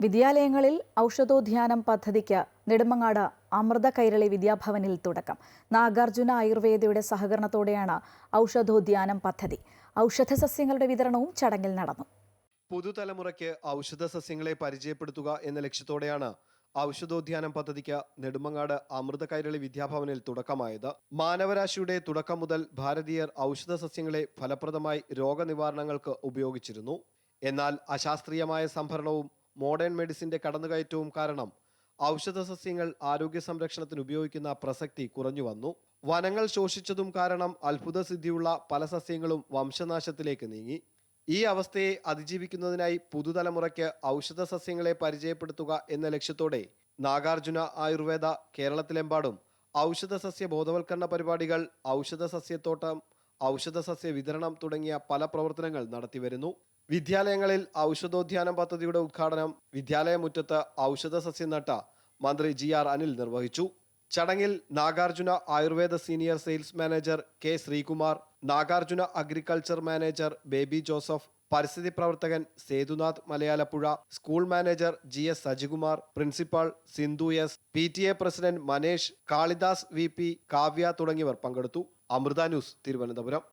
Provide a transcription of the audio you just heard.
വിദ്യാലയങ്ങളിൽ ഔഷധോദ്യാനം പദ്ധതിക്ക് നെടുമങ്ങാട് അമൃത കൈരളി വിദ്യാഭവനിൽ തുടക്കം. നാഗാർജുന ആയുർവേദയുടെ സഹകരണത്തോടെയാണ് ഔഷധോദ്യാനം പദ്ധതി. ഔഷധ സസ്യങ്ങളുടെ വിതരണവും ചടങ്ങിൽ നടന്നു. പുതുതലമുറയ്ക്ക് ഔഷധ സസ്യങ്ങളെ പരിചയപ്പെടുത്തുക എന്ന ലക്ഷ്യത്തോടെയാണ് ഔഷധോദ്യാനം പദ്ധതിക്ക് നെടുമങ്ങാട് അമൃത കൈരളി വിദ്യാഭവനിൽ തുടക്കമായത്. മാനവരാശിയുടെ തുടക്കം മുതൽ ഭാരതീയർ ഔഷധ സസ്യങ്ങളെ ഫലപ്രദമായി രോഗനിവാരണങ്ങൾക്ക് ഉപയോഗിച്ചിരുന്നു. എന്നാൽ അശാസ്ത്രീയമായ സംഭരണവും മോഡേൺ മെഡിസിന്റെ കടന്നുകയറ്റവും കാരണം ഔഷധ സസ്യങ്ങൾ ആരോഗ്യ സംരക്ഷണത്തിന് ഉപയോഗിക്കുന്ന പ്രസക്തി കുറഞ്ഞു വന്നു. വനങ്ങൾ ശോഷിച്ചതും കാരണം അത്ഭുത സിദ്ധിയുള്ള പല സസ്യങ്ങളും വംശനാശത്തിലേക്ക് നീങ്ങി. ഈ അവസ്ഥയെ അതിജീവിക്കുന്നതിനായി പുതുതലമുറയ്ക്ക് ഔഷധ സസ്യങ്ങളെ പരിചയപ്പെടുത്തുക എന്ന ലക്ഷ്യത്തോടെ നാഗാർജുന ആയുർവേദ കേരളത്തിലെമ്പാടും ഔഷധ സസ്യ ബോധവൽക്കരണ പരിപാടികൾ ഔഷധ സസ്യത്തോട്ടം ഔഷധ സസ്യ വിതരണം തുടങ്ങിയ പല പ്രവർത്തനങ്ങൾ നടത്തിവരുന്നു. വിദ്യാലയങ്ങളിൽ ഔഷധോദ്യാനം പദ്ധതിയുടെ ഉദ്ഘാടനം വിദ്യാലയ മുറ്റത്ത് ഔഷധ സസ്യം നട്ട മന്ത്രി ജി ആർ അനിൽ നിർവഹിച്ചു. ചടങ്ങിൽ Nagarjuna Ayurveda senior sales manager K Sreekumar Nagarjuna agriculture manager Baby Joseph പരിസ്ഥിതി പ്രവർത്തകൻ Sethunath Malayalapuzha school manager G S Sajikumar principal Sindhu S P T A president Manesh Kalidas V P Kavya തുടങ്ങിയവർ പങ്കെടുത്തു. Amrita news Thiruvananthapuram.